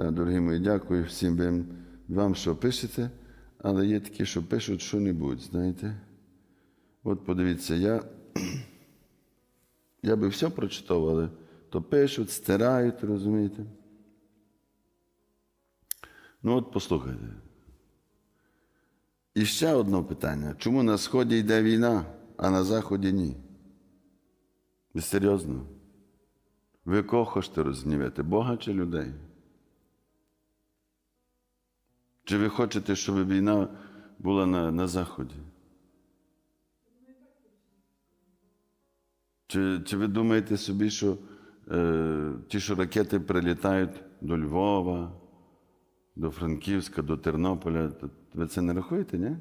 Дорогі мої, дякую всім вам, що пишете, але є такі, що пишуть що-небудь, знаєте. От подивіться, я, я би все прочитав, але то пишуть, стирають, розумієте. Ну от послухайте. І ще одне питання. Чому на Сході йде війна, а на Заході ні? Ви серйозно? Ви кого хочете розгнівити? Бога чи людей? Чи ви хочете, щоб війна була на, на Заході? Чи, чи ви думаєте собі, що е, ті, що ракети прилітають до Львова, до Франківська, до Тернополя, то ви це не рахуєте, ні?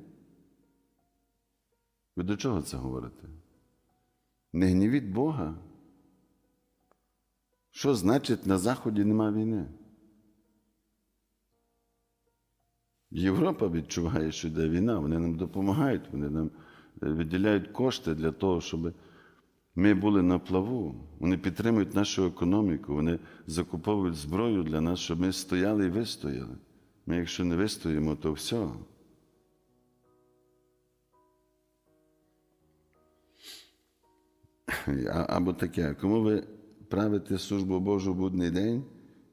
Ви до чого це говорите? Не гнівіть Бога. Що значить на Заході нема війни? Європа відчуває, що йде війна, вони нам допомагають, вони нам е, виділяють кошти для того, щоб ми були на плаву. Вони підтримують нашу економіку, вони закуповують зброю для нас, щоб ми стояли і вистояли. Ми, якщо не вистоїмо, то все. Або таке, кому ви правите службу Божу в будний день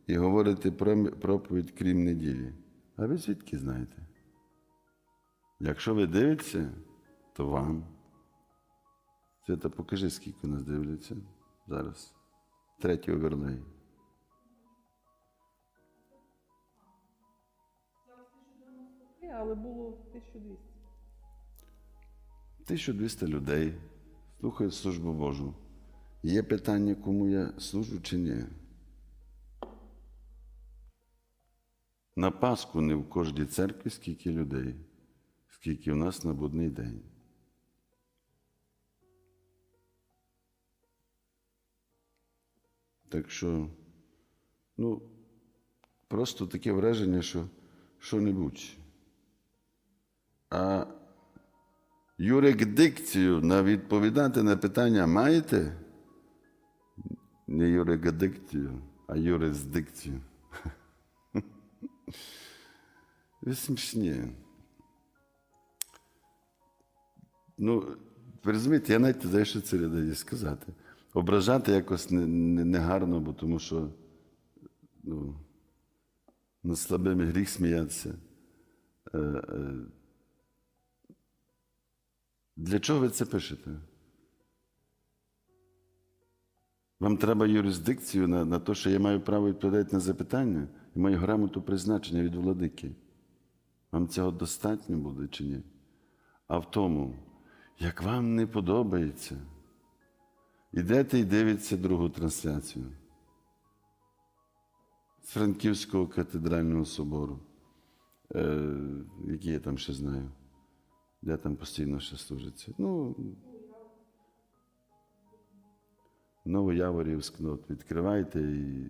і говорите про проповідь крім неділі? А ви звідки знаєте? Якщо ви дивитеся, то вам. Свята, покажи, скільки нас дивляться зараз. Третій оверлей. Але було 1200. 1200 людей слухають службу Божу. Є питання, кому я служу чи ні? На Пасху не в кожній церкві скільки людей, скільки у нас на будний день. Так що, ну, просто таке враження, що що-небудь. А юрисдикцію на відповідати на питання маєте? Не юрисдикцію, а юрисдикцію. Ви смішні. Ну, ви розумієте, я навіть знаю, що це людей сказати. Ображати якось не, не, не бо тому що ну, над слабими гріх сміятися. Е, е, для чого ви це пишете? Вам треба юрисдикцію на, на те, що я маю право відповідати на запитання, я маю грамоту призначення від владики. Вам цього достатньо буде чи ні? А в тому, як вам не подобається, ідете і дивіться другу трансляцію з Франківського катедрального собору, е, який я там ще знаю, де там постійно ще служиться. Ну, Новояворівськ, ну, відкривайте і,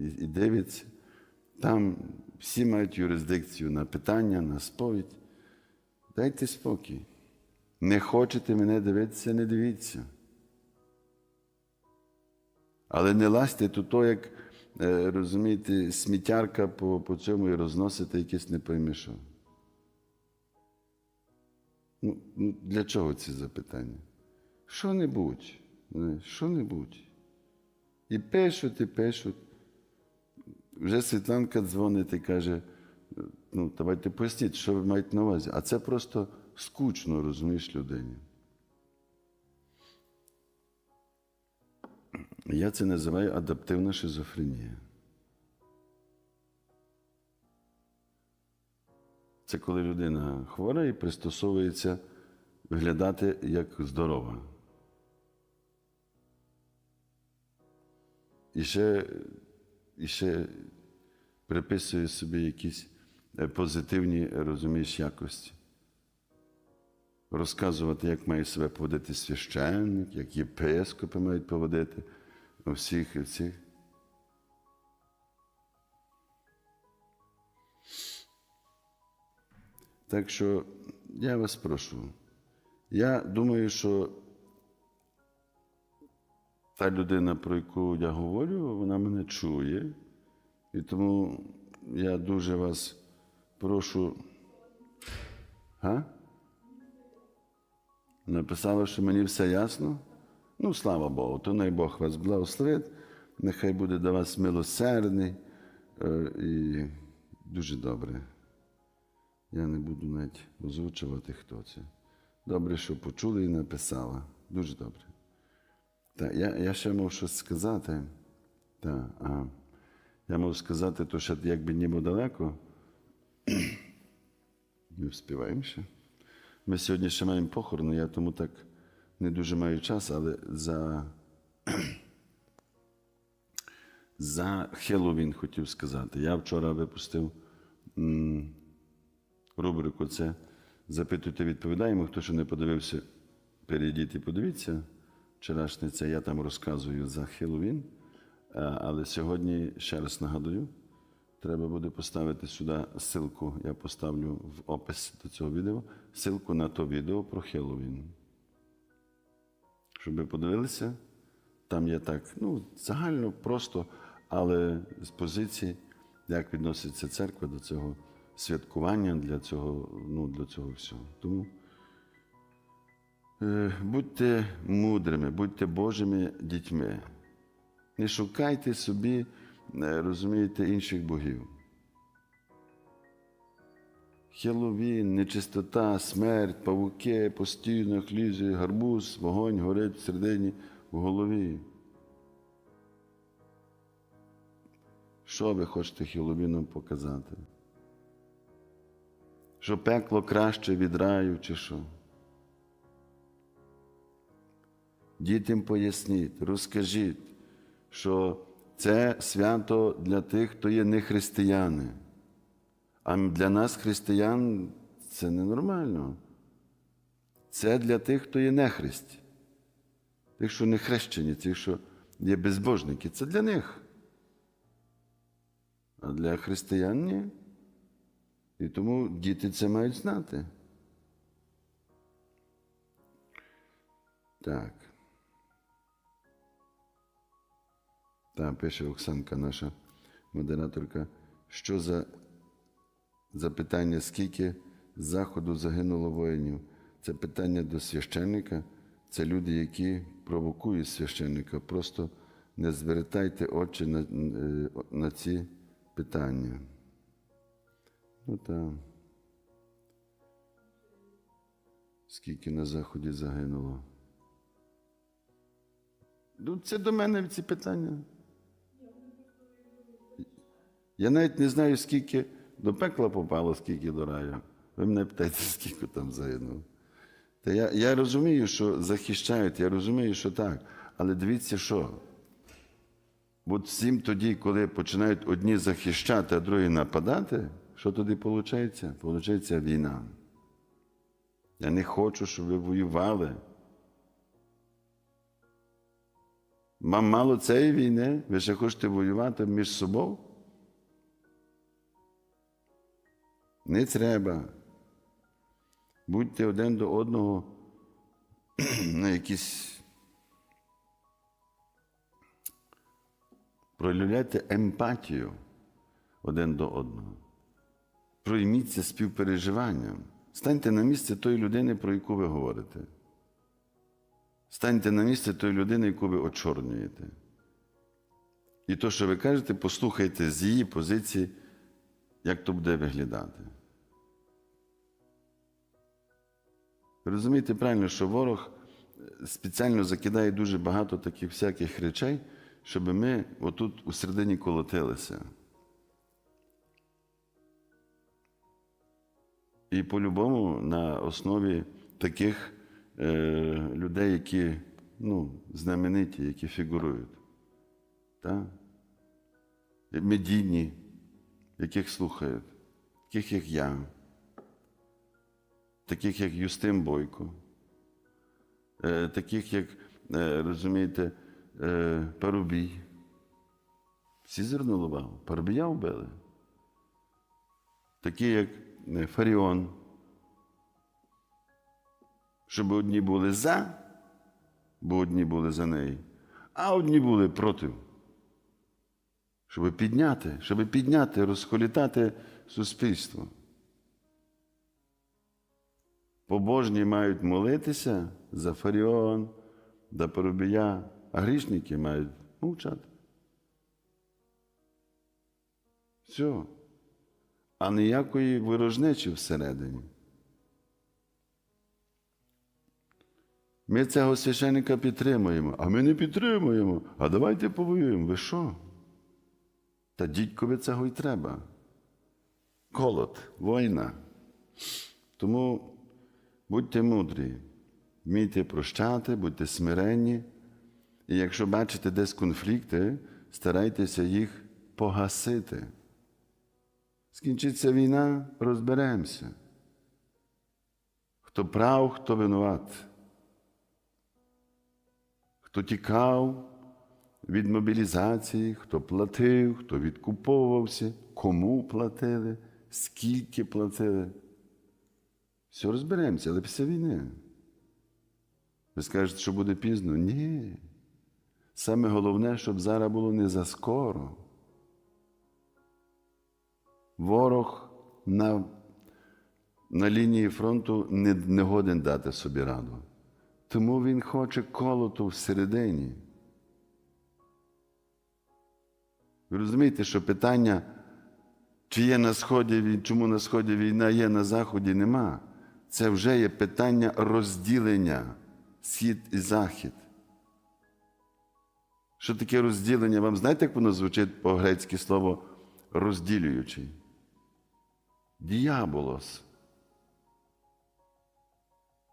і, і дивіться. Там всі мають юрисдикцію на питання, на сповідь. Дайте спокій. Не хочете мене дивитися, не дивіться. Але не лазьте тут, то, як, е, розумієте, сміттярка по, по цьому і розносите якесь не пойми що. Ну, ну, для чого ці запитання? Що-небудь, е, що-небудь. І пишуть, і пишуть. Вже Світланка дзвонить і каже, ну, давайте поясніть, що ви маєте на увазі. А це просто скучно, розумієш, людині. Я це називаю адаптивна шизофренія. Це коли людина хвора і пристосовується виглядати як здорова. І ще, і ще приписує собі якісь е, позитивні, розумієш, якості. Розказувати, як має себе поводити священник, як єпископи мають поводити у всіх і всіх. Так що я вас прошу. Я думаю, що та людина, про яку я говорю, вона мене чує. І тому я дуже вас прошу. Га? Написали, що мені все ясно. Ну, слава Богу, то най Бог вас благословить, нехай буде до вас милосердний е, і дуже добре. Я не буду навіть озвучувати, хто це. Добре, що почули і написала. Дуже добре. Та, я, я ще мав щось сказати. Та, а, я мав сказати, то ще якби ніби далеко. Не вспіваємо ще. Ми сьогодні ще маємо похорон, я тому так не дуже маю час, але за, за Хеллоуін хотів сказати. Я вчора випустив м, рубрику це Запитуйте, відповідаємо. Хто ще не подивився, перейдіть і подивіться. Вчорашнє це я там розказую за Хеллоуін. Але сьогодні, ще раз нагадую, треба буде поставити сюди ссылку, я поставлю в опис до цього відео, ссылку на то відео про Хеллоуін. Щоб ви подивилися, там є так, ну, загально просто, але з позиції, як відноситься церква до цього святкування, для цього, ну, для цього всього. Тому е, будьте мудрими, будьте Божими дітьми. Не шукайте собі, е, розумієте, інших богів. Хеловін, нечистота, смерть, павуки, постійно хлізи, гарбуз, вогонь горить всередині в голові. Що ви хочете Хеловіном показати? Що пекло краще від раю, чи що? Дітям поясніть, розкажіть, що це свято для тих, хто є не християни. А для нас, християн, це ненормально. Це для тих, хто є нехристі. Тих, що не хрещені, тих, що є безбожники, це для них. А для християн ні. І тому діти це мають знати. Так. Так, пише Оксанка, наша модераторка. Що за запитання, скільки заходу загинуло воїнів? Це питання до священника. Це люди, які провокують священника. Просто не звертайте очі на, е, на ці питання. Ну так. Скільки на заході загинуло? Ну, це до мене ці питання. Я навіть не знаю, скільки до пекла попало, скільки до раю. Ви мене питаєте, скільки там загинуло. Та я, я розумію, що захищають, я розумію, що так. Але дивіться, що. От всім тоді, коли починають одні захищати, а другі нападати, що тоді виходить? Получається війна. Я не хочу, щоб ви воювали. Вам мало цієї війни, ви ще хочете воювати між собою? Не треба. Будьте один до одного на якісь. Проявляйте емпатію один до одного. Пройміться співпереживанням. Станьте на місце тої людини, про яку ви говорите. Станьте на місце тої людини, яку ви очорнюєте. І то, що ви кажете, послухайте з її позиції, як то буде виглядати. Ви розумієте правильно, що ворог спеціально закидає дуже багато таких всяких речей, щоб ми отут у середині колотилися. І по-любому на основі таких е, людей, які ну, знамениті, які фігурують. Так? Медійні, яких слухають, таких як я, таких як Юстин Бойко, е, таких як, е, розумієте, е, Парубій. Всі звернули увагу. Парубія вбили. Такі, як Фаріон. Щоб одні були за, бо одні були за неї, а одні були проти. Щоб підняти, щоб підняти, розхолітати суспільство. Побожні мають молитися за Фаріон, за Поробія, а грішники мають мовчати. Все. А ніякої ворожнечі всередині. Ми цього священника підтримуємо, а ми не підтримуємо. А давайте повоюємо. Ви що? Та дідькові цього й треба. Колот, війна. Тому будьте мудрі, вмійте прощати, будьте смиренні. І якщо бачите десь конфлікти, старайтеся їх погасити. Скінчиться війна, розберемося. Хто прав, хто винуват. Хто тікав від мобілізації, хто платив, хто відкуповувався, кому платили, скільки платили. Все розберемося, але після війни. Ви скажете, що буде пізно? Ні. Саме головне, щоб зараз було не заскоро. Ворог на, на лінії фронту не, не годен дати собі раду. Тому він хоче колоту всередині. Ви розумієте, що питання, чи є на Сході чому на Сході війна є, на Заході нема. Це вже є питання розділення Схід і Захід. Що таке розділення? Вам знаєте, як воно звучить по-грецьки слово розділюючий? Діаболос.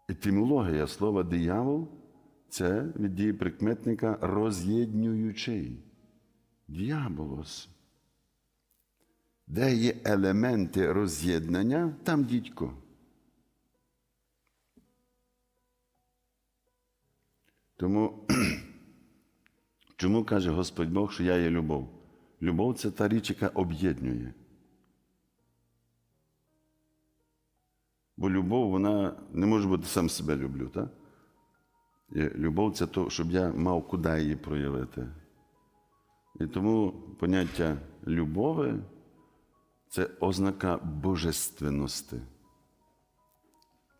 Етимологія слова диявол це від дії прикметника роз'єднюючий. Діаболос. Де є елементи роз'єднання, там дідько. Тому, чому каже Господь Бог, що я є любов? Любов це та річ, яка об'єднує. Бо любов, вона не може бути сам себе люблю, так? І любов це то, щоб я мав куди її проявити. І тому поняття любови це ознака божественності.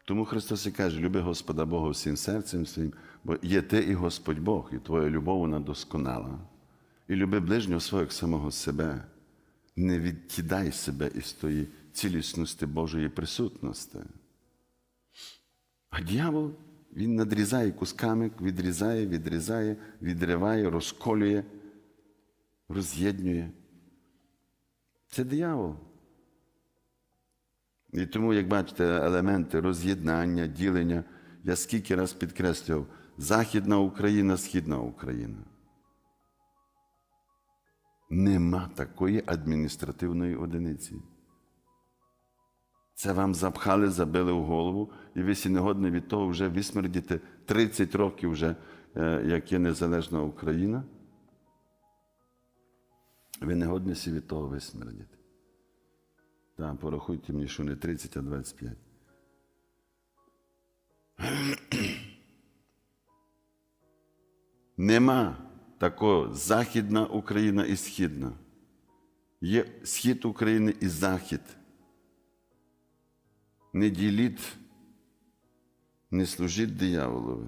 Тому Христос і каже, люби Господа Бога всім серцем своїм, бо є ти і Господь Бог, і твоя любов вона досконала. І люби ближнього свого як самого себе. Не відкидай себе із тої цілісності Божої присутності. А дьявол, він надрізає кусками, відрізає, відрізає, відриває, розколює, роз'єднує. Це диявол. І тому, як бачите, елементи роз'єднання, ділення, я скільки раз підкреслював, Західна Україна, Східна Україна. Нема такої адміністративної одиниці. Це вам запхали, забили в голову, і ви сі не від того вже висмердіти 30 років, вже, е, як є незалежна Україна. Ви не годні сі від того висмердіти. Так, порахуйте мені, що не 30, а 25. Нема такого Західна Україна і Східна. Є схід України і Захід. Не діліть, не служіть дияволові.